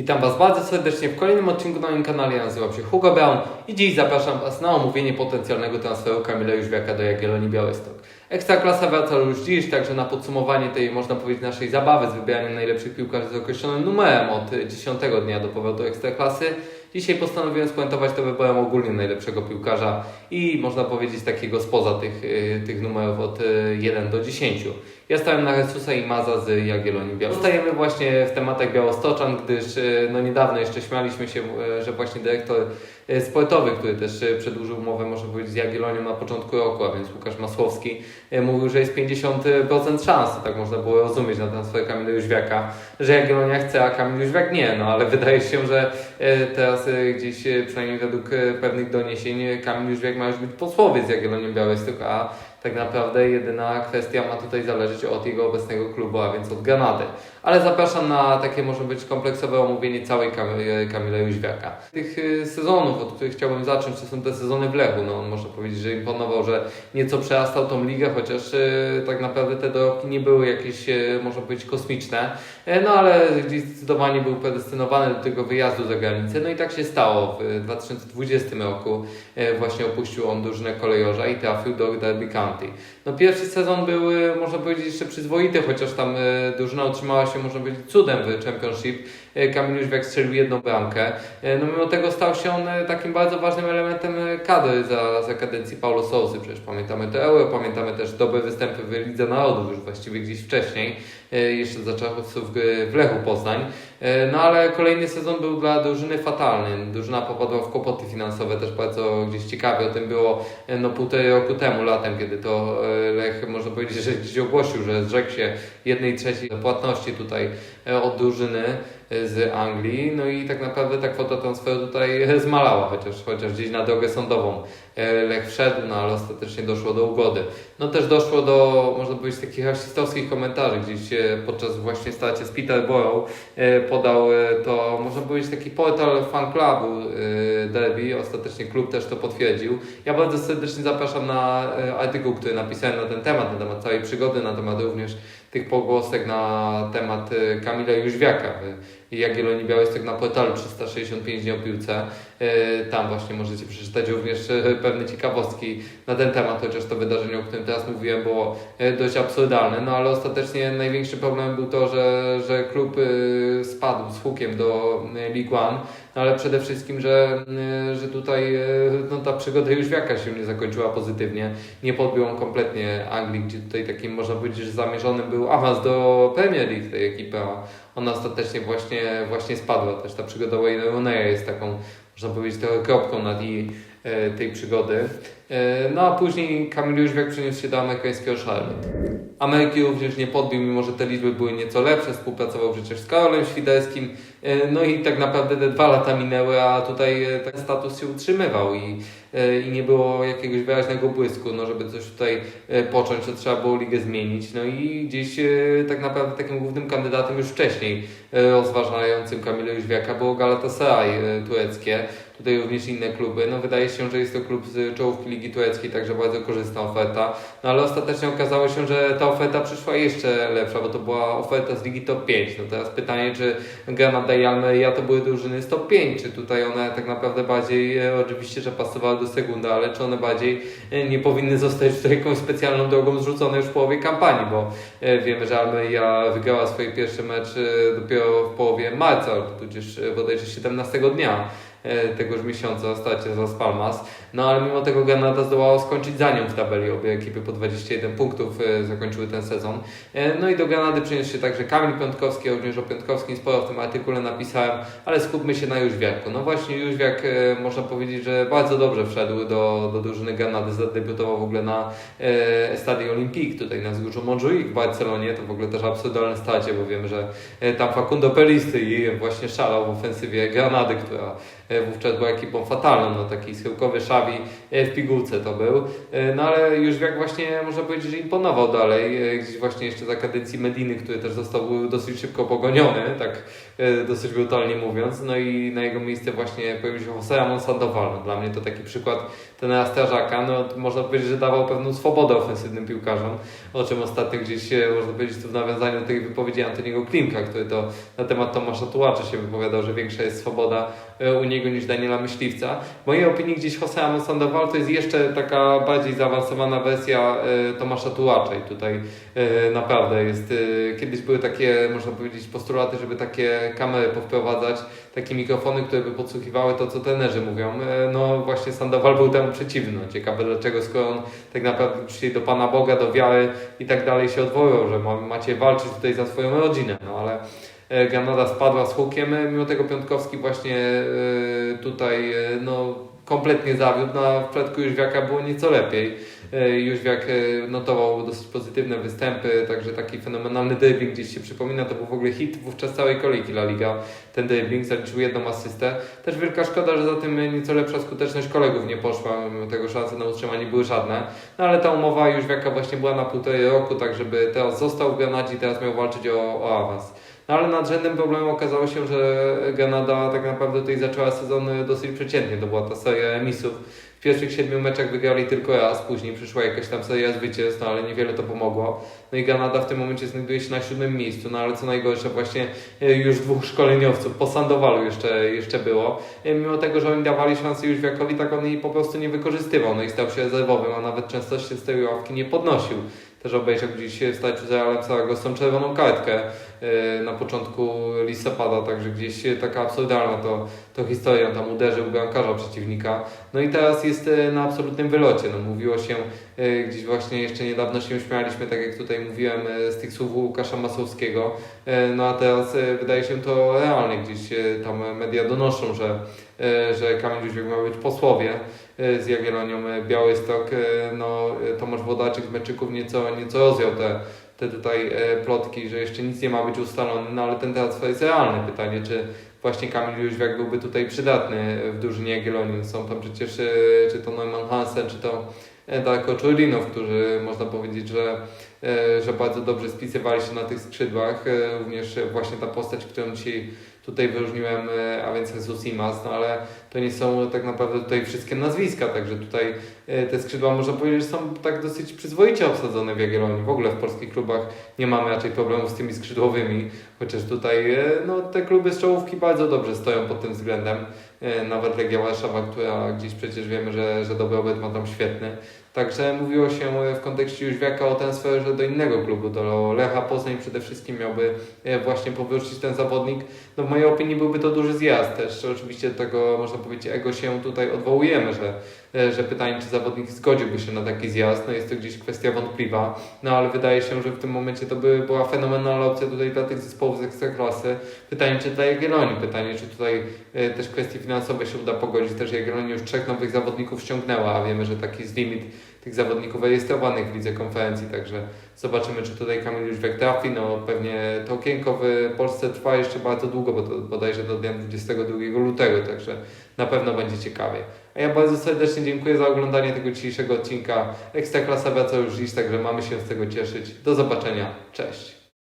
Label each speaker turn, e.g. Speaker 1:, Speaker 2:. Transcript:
Speaker 1: Witam Was bardzo serdecznie w kolejnym odcinku na moim kanale. Ja nazywam się Hugo Brown i dziś zapraszam Was na omówienie potencjalnego transferu Kamila Jóźwiaka do Jagiellonii Białystok. Ekstraklasa wraca już dziś, także na podsumowanie tej, można powiedzieć, naszej zabawy z wybieraniem najlepszych piłkarzy z określonym numerem od y, 10 dnia do powrotu Ekstraklasy. Dzisiaj postanowiłem spuentować to wyborem ogólnie najlepszego piłkarza i można powiedzieć takiego spoza tych, y, tych numerów od y, 1 do 10. Ja stałem na Jesusa i Maza z Jagiellonii Białystok. Stajemy właśnie w tematach Białostoczan, gdyż y, no niedawno jeszcze śmialiśmy się, y, że właśnie dyrektor y, sportowy, który też y, przedłużył umowę, można powiedzieć, z Jagiellonią na początku roku, a więc Łukasz Masłowski, y, mówił, że jest 50% szans, tak można było rozumieć na transfer Kamila Jóźwiaka, że Jagiellonia chce, a Kamil Jóźwiak nie, no ale wydaje się, że y, teraz y, gdzieś, przynajmniej według pewnych doniesień, Kamil Jóźwiak ma już być posłowie z Jagiellonią Białystok, a tak naprawdę jedyna kwestia ma tutaj zależeć od jego obecnego klubu, a więc od Granady. Ale zapraszam na takie może być kompleksowe omówienie całej Kam- Kamila Jóźwiaka. Tych y, sezonów, od których chciałbym zacząć, to są te sezony w Lechu. No, można powiedzieć, że imponował, że nieco przerastał tą ligę, chociaż y, tak naprawdę te dorobki nie były jakieś, y, można powiedzieć, kosmiczne. E, No ale zdecydowanie był predestynowany do tego wyjazdu za granicę. No i tak się stało. W 2020 roku e, właśnie opuścił on drużynę kolejorza i trafił do Derby County. No pierwszy sezon był, e, można powiedzieć, jeszcze przyzwoity, chociaż tam e, drużyna utrzymała się, można powiedzieć, cudem w Championship. E, Kamil Jóźwiak strzelił jedną bramkę. E, No mimo tego stał się on e, takim bardzo ważnym elementem kadry za, za kadencji Paulo Sousy. Przecież pamiętamy to Euro, pamiętamy też dobre występy w Lidze Narodów już właściwie gdzieś wcześniej, jeszcze za czasów w Lechu Poznań. No ale kolejny sezon był dla drużyny fatalny. Drużyna popadła w kłopoty finansowe, też bardzo gdzieś ciekawie o tym było no półtorej roku temu, latem, kiedy to Lech, można powiedzieć, że gdzieś ogłosił, że zrzekł się jednej trzeciej płatności tutaj od drużyny z Anglii. No i tak naprawdę ta kwota transferu tutaj zmalała, chociaż, chociaż gdzieś na drogę sądową e, Lech wszedł, no ale ostatecznie doszło do ugody. No też doszło do, można powiedzieć, takich rasistowskich komentarzy, gdzieś e, podczas właśnie starcia z Peterborough e, podał to, można powiedzieć, taki portal fan clubu Derby, ostatecznie klub też to potwierdził. Ja bardzo serdecznie zapraszam na artykuł, który napisałem na ten temat, na temat całej przygody, na temat również tych pogłosek na temat e, Kamila Jóźwiaka w Jagiellonii Białystok na portalu 365 dni o piłce. E, Tam właśnie możecie przeczytać również e, pewne ciekawostki na ten temat, chociaż to wydarzenie, o którym teraz mówiłem, było e, dość absurdalne, no ale ostatecznie największy problem był to, że, że klub spadł z hukiem do League One, no ale przede wszystkim, że, że tutaj no, ta przygoda Jóźwiaka się nie zakończyła pozytywnie. Nie podbił on kompletnie Anglii, gdzie tutaj takim można powiedzieć, że zamierzonym był awans do Premier League tej ekipy, a ona ostatecznie właśnie, właśnie spadła. Też ta przygoda Wayne Rooney'a jest taką, można powiedzieć, trochę kropką nad i tej przygody. E, no a później Kamil Jóźwiak przeniósł się do amerykańskiego Charlotte. Ameryki również nie podbił, mimo że te liczby były nieco lepsze, współpracował przecież z Karolem Świderskim, e, no i tak naprawdę te dwa lata minęły, a tutaj e, ten status się utrzymywał i, e, i nie było jakiegoś wyraźnego błysku, no żeby coś tutaj e, począć, to trzeba było ligę zmienić, no i gdzieś e, tak naprawdę takim głównym kandydatem już wcześniej e, rozważającym Kamila Jóźwiaka było Galatasaray e, tureckie, tutaj również inne kluby, no wydaje się, że jest to klub z czołówki Ligi Tureckiej, także bardzo korzystna oferta, no ale ostatecznie okazało się, że ta oferta przyszła jeszcze lepsza, bo to była oferta z Ligi Top 5. No teraz pytanie, czy Granada i Almeria to były drużyny z Top 5, czy tutaj one tak naprawdę bardziej, e, oczywiście, że pasowały do Segunda, ale czy one bardziej e, nie powinny zostać tutaj jakąś specjalną drogą zrzucone już w połowie kampanii, bo e, wiemy, że Almeria wygrała swój pierwszy mecz dopiero w połowie marca, tudzież bodajże 17 dnia tegoż miesiąca starcie z Las Palmas. No ale mimo tego Granada zdołała skończyć za nią w tabeli. Obie ekipy po 21 punktów e, zakończyły ten sezon. E, no i do Granady przyniósł się także Kamil Piątkowski, również o Piątkowskim sporo w tym artykule napisałem, ale skupmy się na Jóźwiaku. No właśnie Jóźwiak e, można powiedzieć, że bardzo dobrze wszedł do, do drużyny Granady, zadebiutował w ogóle na e, Stadion Olympique, tutaj na wzgórzu Montjuic w Barcelonie, to w ogóle też absurdalne starcie, bo wiemy, że e, tam Facundo Pelisty i właśnie szalał w ofensywie Granady, która e, wówczas była ekipą fatalną, no taki schyłkowy Szawi e, w pigułce to był. E, No ale już jak właśnie można powiedzieć, że imponował dalej, e, gdzieś właśnie jeszcze za kadencji Mediny, który też został dosyć szybko pogoniony, tak e, dosyć brutalnie mówiąc. No i na jego miejsce właśnie pojawił się Jose Ramon Sandoval. No, Dla mnie to taki przykład tenera strażaka, no można powiedzieć, że dawał pewną swobodę ofensywnym piłkarzom, o czym ostatnio gdzieś e, można powiedzieć tu w nawiązaniu do tej wypowiedzi Antoniego Klimka, który to na temat Tomasza Tułacza się wypowiadał, że większa jest swoboda e, u niego niż Daniela Myśliwca. W mojej opinii gdzieś Jose Sandoval to jest jeszcze taka bardziej zaawansowana wersja e, Tomasza Tułacza i tutaj e, naprawdę jest, e, kiedyś były takie, można powiedzieć, postulaty, żeby takie kamery powprowadzać, takie mikrofony, które by podsłuchiwały to, co trenerzy mówią. No właśnie Sandoval był temu przeciwny. Ciekawe dlaczego, skoro on tak naprawdę przyjdzie do Pana Boga, do wiary i tak dalej się odwoływał, że ma, macie walczyć tutaj za swoją rodzinę. No ale Granada spadła z hukiem, e, mimo tego Piątkowski właśnie e, tutaj e, no, kompletnie zawiódł, no a w przypadku Jóźwiaka było nieco lepiej. E, Jóźwiak e, notował dosyć pozytywne występy, także taki fenomenalny dribbling gdzieś się przypomina, to był w ogóle hit wówczas całej kolejki La Liga, ten dribbling, zaliczył jedną asystę. Też wielka szkoda, że za tym nieco lepsza skuteczność kolegów nie poszła, mimo tego szanse na utrzymanie były żadne, no ale ta umowa Jóźwiaka właśnie była na półtorej roku, tak żeby teraz został w Granadzie teraz miał walczyć o, o awans. No ale nadrzędnym problemem okazało się, że Granada tak naprawdę tutaj zaczęła sezon dosyć przeciętnie. To była ta seria emisów. W pierwszych siedmiu meczach wygrali tylko raz, później przyszła jakaś tam seria zwycięstw, no ale niewiele to pomogło. No i Granada w tym momencie znajduje się na siódmym miejscu, no ale co najgorsze właśnie e, już dwóch szkoleniowców, po Sandowalu jeszcze, jeszcze było. E, Mimo tego, że oni dawali szansę Jóźwiakowi, tak on jej po prostu nie wykorzystywał, no i stał się rezerwowym, a nawet często się z tej ławki nie podnosił. Też obejrzał gdzieś stać z Realem Saragosą czerwoną kartkę e, na początku listopada, także gdzieś taka absurdalna to, to historia, tam uderzył bramkarza przeciwnika. No i teraz jest e, na absolutnym wylocie. No, mówiło się e, gdzieś właśnie jeszcze niedawno się śmialiśmy, tak jak tutaj mówiłem, z tych słów Łukasza Masowskiego. No a teraz wydaje się to realnie, gdzieś tam media donoszą, że, że Kamil Jóźwiak ma być posłowie z Jagiellonią e, Białystok. E, No e, Tomasz Wodaczyk z Meczyków nieco, nieco rozjął te, te tutaj e, plotki, że jeszcze nic nie ma być ustalone, no ale ten transfer jest realny. Pytanie, czy właśnie Kamil Jóźwiak byłby tutaj przydatny w drużynie Jagiellonii. Są tam przecież, e, czy to Neumann Hansen, czy to e, Darko Czurinow, którzy można powiedzieć, że, e, że bardzo dobrze spisywali się na tych skrzydłach. E, Również właśnie ta postać, którą dzisiaj tutaj wyróżniłem, e, a więc Jesus Imas, no ale to nie są tak naprawdę tutaj wszystkie nazwiska, także tutaj te skrzydła można powiedzieć, że są tak dosyć przyzwoicie obsadzone w Jagiellonii. W ogóle w polskich klubach nie mamy raczej problemów z tymi skrzydłowymi, chociaż tutaj no, te kluby z czołówki bardzo dobrze stoją pod tym względem. E, Nawet Legia Warszawa, która gdzieś przecież wiemy, że, że dobrobyt ma tam świetny. Także mówiło się e, w kontekście Jóźwiaka o transferze do innego klubu, do Lecha Poznań przede wszystkim miałby e, właśnie powrócić ten zawodnik. No w mojej opinii byłby to duży zjazd też. Oczywiście tego można powiedzieć ego się tutaj odwołujemy, że, e, że pytanie czy zawodnik zgodziłby się na taki zjazd, no jest to gdzieś kwestia wątpliwa, no ale wydaje się, że w tym momencie to by była fenomenalna opcja tutaj dla tych zespołów z Ekstraklasy. Pytanie czy dla Jagiellonii, pytanie czy tutaj też kwestie finansowe się uda pogodzić, też Jagiellonii już trzech nowych zawodników ściągnęła, a wiemy, że taki jest limit tych zawodników rejestrowanych w lidze konferencji, także zobaczymy, czy tutaj Kamil Jóźwiak trafi. No pewnie to okienko w Polsce trwa jeszcze bardzo długo, bo to bodajże do dnia 22 lutego, także na pewno będzie ciekawie. A ja bardzo serdecznie dziękuję za oglądanie tego dzisiejszego odcinka. Ekstraklasa wraca już dziś, także mamy się z tego cieszyć. Do zobaczenia. Cześć.